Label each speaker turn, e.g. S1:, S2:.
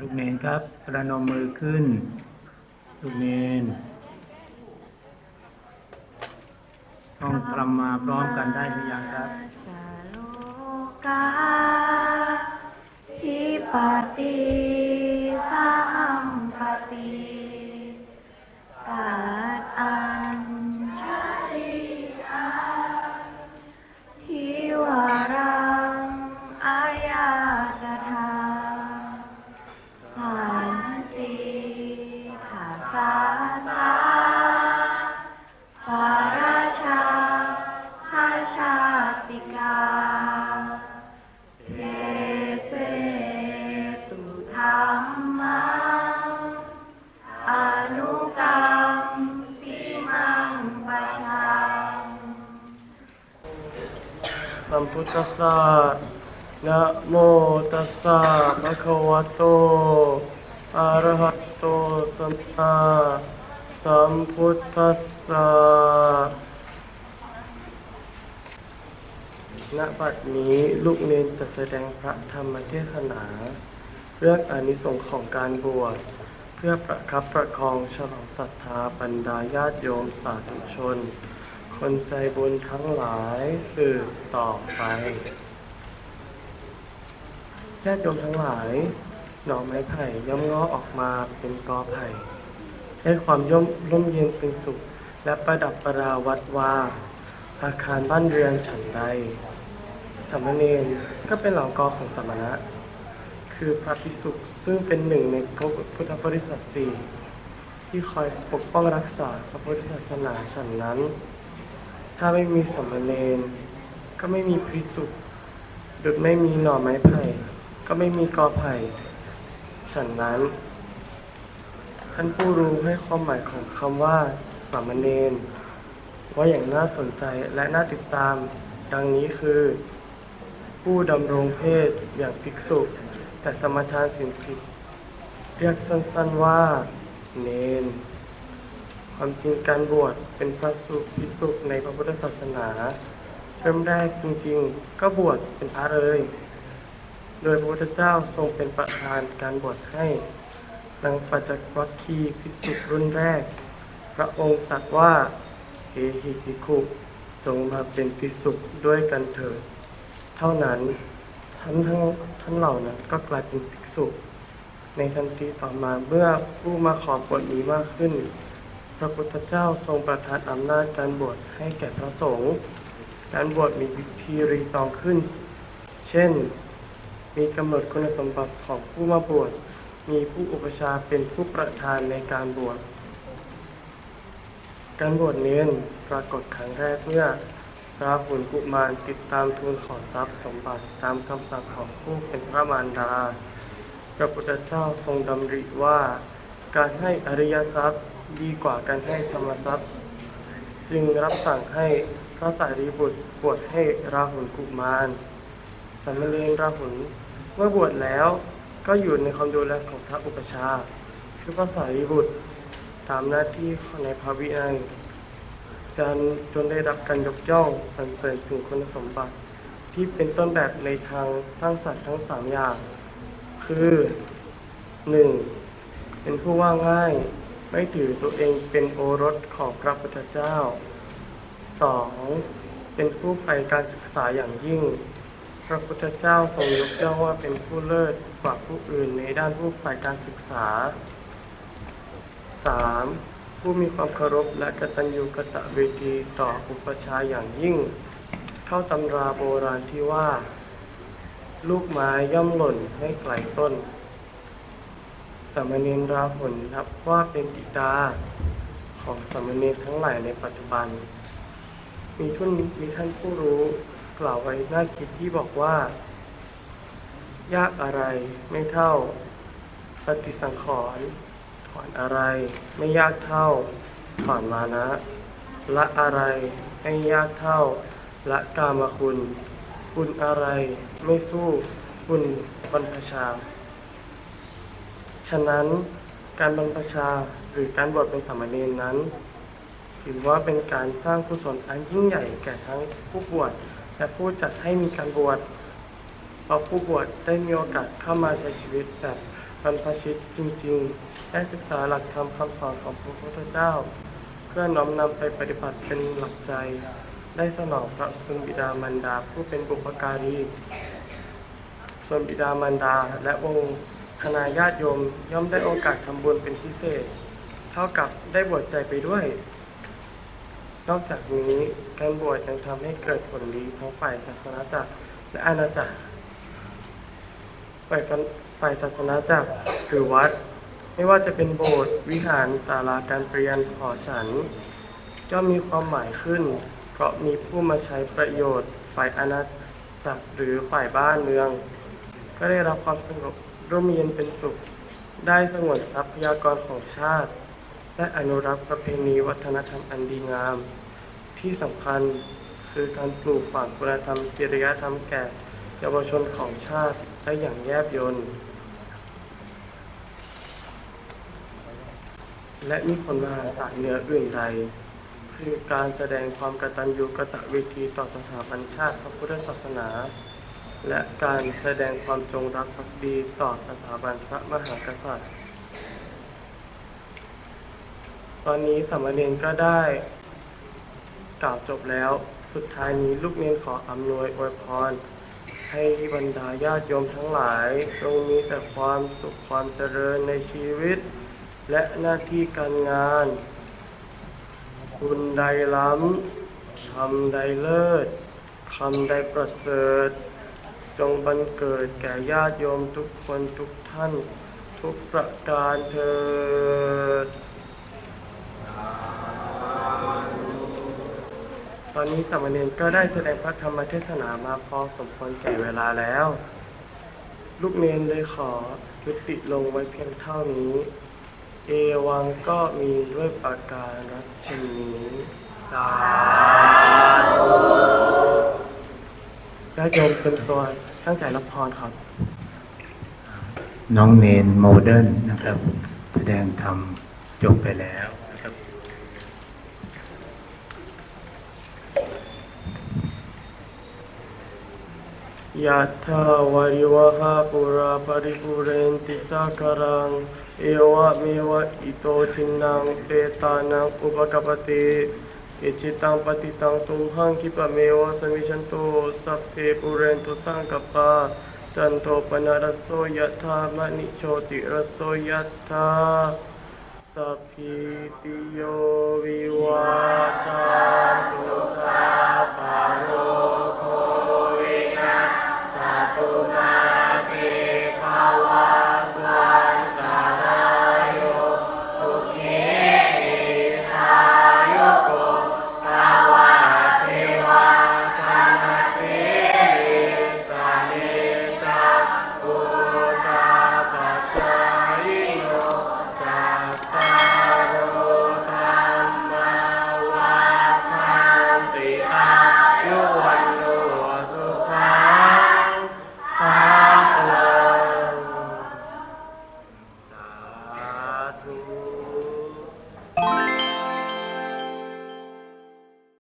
S1: ลูกเนนครับ ประนมมือขึ้น ลูกเนนต้องทำมาพร้อมกันได้หรือยังครับ
S2: จะโลกาพิปติ ม
S3: พุทธัสสะนะโมตัสสะภะคะวะโตอะระหะโตสัมมาสัมพุทธัสสะณบัดนี้ลูกเนนจะแสดงพระธรรมเทศนา เรื่องอานิสงส์ของการบวชเพื่อประคับประคองฉลองศรัทธาบรรดาญาติโยมสาธุชน คนใจบุญทั้งหลายสืบต่อไปญาติโยมทั้งหลาย หน่อไม้ไผ่ย่อมงอออกมาเป็นกอไผ่ให้ความย่อมร่มเย็นเป็นสุข และประดับประดาวัดว่า อาคารบ้านเรือนฉันใดสามเณรก็เป็นเหล่ากอของสมณะ คือพระภิกษุซึ่งเป็นหนึ่งในพระพุทธบริษัทสี่ที่คอยปกป้องรักษาพระพุทธศาสนาฉันนั้น ถ้าไม่มีสามเณรก็ไม่มีภิกษุดุดไม่มีหน่อไม้ไผ่ ก็ไม่มีกอไผ่ ฉันนั้น ท่านผู้รู้ให้ความหมายของคำว่าสามเณรว่าอย่างน่าสนใจและน่าติดตาม ดังนี้คือ ผู้ดำรงเพศอย่างภิกษุ แต่สมทานสินสิบเรียกสั้นๆว่า เนน ความจริงการบวชเป็นพระสุภิกษุในพระพุทธศาสนา เริ่มแรกจริงๆ ก็บวชเป็นพระเลย โดยพระพุทธเจ้าทรงเป็นประธานการบวชให้นางปัจจวัคคีย์ภิกษุรุ่นแรก พระองค์ตรัสว่าเอหิภิกขุจงมาเป็นภิกษุด้วยกันเถิดเท่านั้นท่านทั้งท่านเหล่านั้นก็กลายเป็นภิกษุ ในทันทีต่อมาเมื่อผู้มาขอบวชมีมากขึ้น พระพุทธเจ้าทรงประทานอำนาจการบวชให้แก่พระสงฆ์การบวชมีวิธีรีตองขึ้น เช่น มีกำหนดคุณสมบัติของผู้มาบวช มีผู้อุปชาเป็นผู้ประธานในการบวช การบวชเน้นปรากฏครั้งแรกเมื่อพราหุลกุมารติดตามทูลขอทรัพย์สมบัติตามคำสั่งของผู้เป็นพระมารดา พระพุทธเจ้าทรงดำริว่า การให้อริยทรัพย์ดีกว่าการให้ธรรมทรัพย์ จึงรับสั่งให้พระสารีบุตรบวชให้ราหุลกุมารสามเณรราหุลเมื่อบวชแล้วก็อยู่ในความดูแลของพระอุปชาคือพระสารีบุตรตามหน้าที่ในพระวินัยจนจนได้รับการยกย่องสรรเสริญถึงคุณสมบัติ ที่เป็นต้นแบบในทางสร้างสรรค์ทั้งสามอย่าง คือ 1. เป็นผู้ว่าง่าย ไม่ถือตัวเองเป็นโอรสของพระพุทธเจ้า 2. เป็นผู้ใฝ่การศึกษาอย่างยิ่ง พระพุทธเจ้าทรงยกย่องว่าเป็นผู้เลิศกว่าผู้อื่นในด้านผู้ใฝ่การศึกษา 3. ผู้มีความเคารพและกตัญญูกตเวทีต่ออุปชาอย่างยิ่ง เข้าตำราโบราณที่ว่า ลูกไม้ย่อมหล่นให้ไกลต้น มเณรราหุลนับว่าเป็นบิดาของสามเณรทั้งหลายในปัจจุบัน มีทุนมีท่านผู้รู้กล่าวไว้น่าคิดที่บอกว่า ยากอะไรไม่เท่า ปฏิสังขรณ์ถอนอะไรไม่ยากเท่าถอนมานะ ละอะไรไม่ยากเท่า ละกามคุณ คุณอะไรไม่สู้ คุณบรรพชา ฉะนั้นการบรรพชาหรือการบวชเป็นสามเณรนั้น ถือว่าเป็นการสร้างกุศลอันยิ่งใหญ่แก่ทั้งผู้บวชและผู้จัดให้มีการบวชเพราะผู้บวชได้มีโอกาสเข้ามาใช้ชีวิตแบบบรรพชิตจริงๆ ได้ศึกษาหลักธรรมคำสอนของพระพุทธเจ้า เพื่อน้อมนำไปปฏิบัติเป็นหลักใจ ได้สนองพระคุณบิดามารดาผู้เป็นบุพการีส่วนบิดามารดาและวงค ณะญาติโยมย่อมได้โอกาสทำบุญเป็นพิเศษ เท่ากับได้บวชใจไปด้วย นอกจากนี้การบวชยังทำให้เกิดผลดีทั้งฝ่ายศาสนาจักรและอาณาจักรฝ่ายฝ่ายศาสนาจักรหรือวัด ไม่ว่าจะเป็นโบสถ์วิหารศาลาการเปรียนหอฉันย่อมมีความหมายขึ้น เพราะมีผู้มาใช้ประโยชน์ ฝ่ายอาณาจักรหรือฝ่ายบ้านเมือง ก็ได้รับความสงบ ร่มเย็นเป็นสุข ได้สงวนทรัพยากรของชาติ และอนุรักษ์ประเพณีวัฒนธรรมอันดีงาม ที่สำคัญคือการปลูกฝังคุณธรรมจริยธรรมแก่เยาวชนของชาติได้อย่างแยบยลและมีผลมหาศาลเหนืออื่นใด คือการแสดงความกตัญญูกตเวทีต่อสถาบันชาติพระพุทธศาสนา และการแสดงความจงรักภักดีต่อสถาบันพระมหากษัตริย์ ตอนนี้สามเณรก็ได้กล่าวจบแล้ว สุดท้ายนี้ลูกเนนขออำนวยอวยพร ให้บรรดาญาติโยมทั้งหลายจงมีแต่ความสุขความเจริญในชีวิต และหน้าที่การงาน คุณใดล้ำทำใดเลิศคำใดประเสริฐ จงบันเกิดแก่ญาติโยมทุกคนทุกท่าน ทุกประการเถิดตอนนี้สามเณรก็ได้แสดงพระธรรมเทศนามาพอสมควรแก่เวลาแล้ว ลูกเนนเลยขอยุติลงไว้เพียงเท่านี้ เอวังก็มีด้วยประการรัชนี้สาธุ ญาติโยมเป็นตัวตั้งใจรับพรครับ
S1: น้องเนนโมเดิร์นนะครับ แสดงธรรมจบไปแล้วนะครับ
S3: ยะถาวาริวหาปุราปริปุเรนติสาคารัง เอวะเมวะอิโตทินังเปตานังอุปกปปติ อิจิตังปฏิตังตุมหังคิปะเมวะสมิชันโตสัพเพปุเรนตุสังกปาจันโทปนารโสยธามนิโชติรโสยธาสัพพิติโยวิวาจันตุสัพพโรโควินาสัตุมา